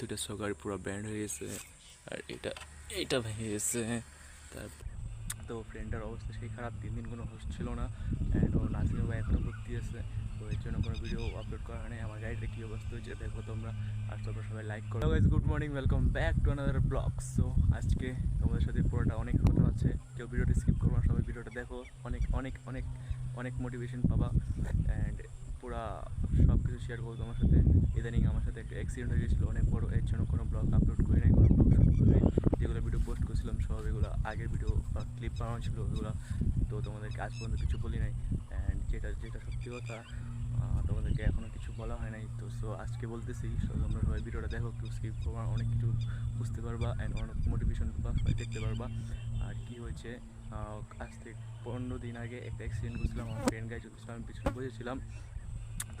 দুইটা সকার পুরো ব্যান্ড হয়ে গেছে, আর এটা এইটা ভেঙে গেছে। তার তো ফ্রেন্ডটার অবস্থা সেই খারাপ, তিন দিন কোনো হোস্ট ছিল না অ্যান্ড ও নার্সিং হোমে এখনও ভর্তি আছে। তো এর জন্য কোনো ভিডিও আপলোড করা নেই আমার গাড়িটা কী অবস্থা হয়েছে দেখো তোমরা। আর তোমরা সবাই লাইক করো। Guys good morning welcome back to another blog so আজকে তোমাদের সাথে পুরোটা অনেক কথা আছে। কেউ ভিডিওটা স্কিপ করব না, সবাই ভিডিওটা দেখো। অনেক অনেক অনেক অনেক মোটিভেশন পাবা। অ্যান্ড পুরা শেয়ার করব তোমার সাথে। ইদানিং আমার সাথে একটা অ্যাক্সিডেন্ট হয়ে গেছিল, অনেক বড়ো, এর জন্য কোনো ব্লগ আপলোড করি নাই, কোনো ব্লগ করি যেগুলো ভিডিও পোস্ট করছিলাম সব, এগুলো আগের ভিডিও বা ক্লিপ বানানো ছিল ওগুলো। তো তোমাদেরকে আজ পর্যন্ত কিছু বলি নাই। অ্যান্ড যেটা যেটা সত্যি কথা তোমাদেরকে এখনও কিছু বলা হয় নাই। তো সো আজকে বলতেছি তোমরা সবাই ভিডিওটা দেখো, একটু স্কিপ করবা অনেক কিছু বুঝতে পারবা অ্যান্ড অনেক মোটিভেশন দেখতে পারবা। আর কি হয়েছে আজ থেকে পনেরো দিন আগে একটা অ্যাক্সিডেন্ট করছিলাম, আমার ফ্রেন্ড গাড়ি চলছিলাম আমি পিছনে বসেছিলাম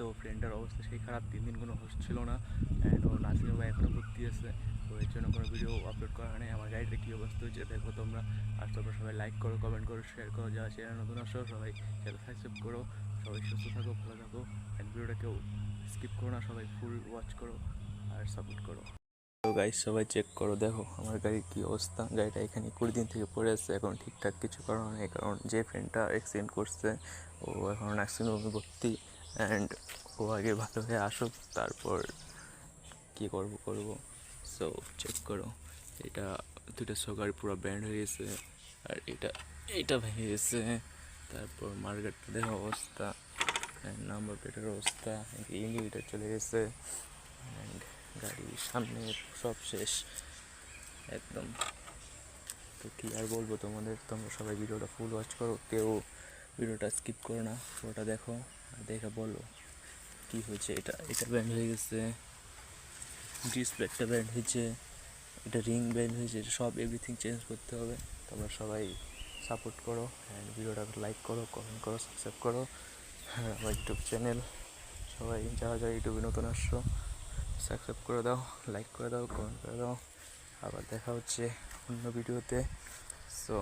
তো ফ্রেন্ডটার অবস্থা সেই খারাপ, তিন দিন কোনো হোস্ট ছিল না অ্যান্ড ও নার্সিং হোমে এখনও ভর্তি আছে। তো এর জন্য কোনো ভিডিও আপলোড করা নেই আমার গাড়িটা কী অবস্থা হয়েছে দেখো তোমরা। আর তোমরা সবাই লাইক করো কমেন্ট করো শেয়ার করো। যারা চ্যানেল নতুন আসো, সবাই চ্যানেল সাবস্ক্রাইব করো। সবাই সুস্থ থাকো, ভালো থাকো অ্যান্ড ভিডিওটা কেউ স্কিপ করো না। সবাই ফুল ওয়াচ করো আর সাপোর্ট করো। তো গাইজ সবাই চেক করো, দেখো আমার গাড়ির কী অবস্থা। গাড়িটা এখানে কুড়ি দিন থেকে পড়ে আছে। এখন ঠিকঠাক কিছু কারণ নেই। কারণ যে ফ্রেন্ডটা অ্যাক্সিডেন্ট করছে, ও এখন অ্যাক্সিডেন্ট ভর্তি। অ্যান্ড ও আগে ভালো হয়ে আসুক, তারপর কী করব করব। সো চেক করো। এটা দুইটা সকার পুরো ব্যান্ড হয়ে গেছে, আর এটা এটা ভেঙে গেছে। তারপর মার্কেটটা দেখো অবস্থা। নাম্বার প্লেটের অবস্থা। ইন্ডিকেটার চলে গেছে। অ্যান্ড গাড়ির সামনে সব শেষ। একদম। তো কী আর বলব তোমাদের? তোমরা সবাই ভিডিওটা ফুল ওয়াচ করো। কেউ ভিডিওটা স্কিপ করো না। পুরোটা দেখো। দেখে বলো, কী হয়েছে? এটা এটা ব্যান্ড হয়ে গেছে ডিসপ্লেটা ব্যান্ড হয়েছে, এটা রিং ব্যান্ড হয়েছে, এটা সব এভরিথিং চেঞ্জ করতে হবে। তোমরা সবাই সাপোর্ট করো অ্যান্ড ভিডিওটা লাইক করো কমেন্ট করো সাবস্ক্রাইব করো। হ্যাঁ আমার ইউটিউব চ্যানেল সবাই যারা যারা ইউটিউবে নতুন আসছো সাবস্ক্রাইব করে দাও লাইক করে দাও কমেন্ট করে দাও। আবার দেখা হচ্ছে অন্য ভিডিওতে। সো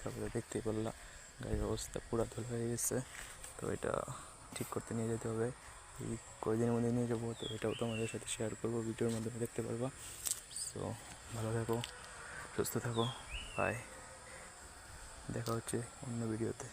সবাই দেখতেই পারলাম গাড়ির অবস্থা পুরো ধুলো হয়ে গেছে। তো এটা ঠিক করতে নিয়ে যেতে হবে। এই কয়েকদিনের মধ্যে নিয়ে যাব, তো এটাও তোমাদের সাথে শেয়ার করব, ভিডিওর মাধ্যমে দেখতে পারব। সো ভালো থাকো, সুস্থ থাকো বাই দেখা হচ্ছে অন্য ভিডিওতে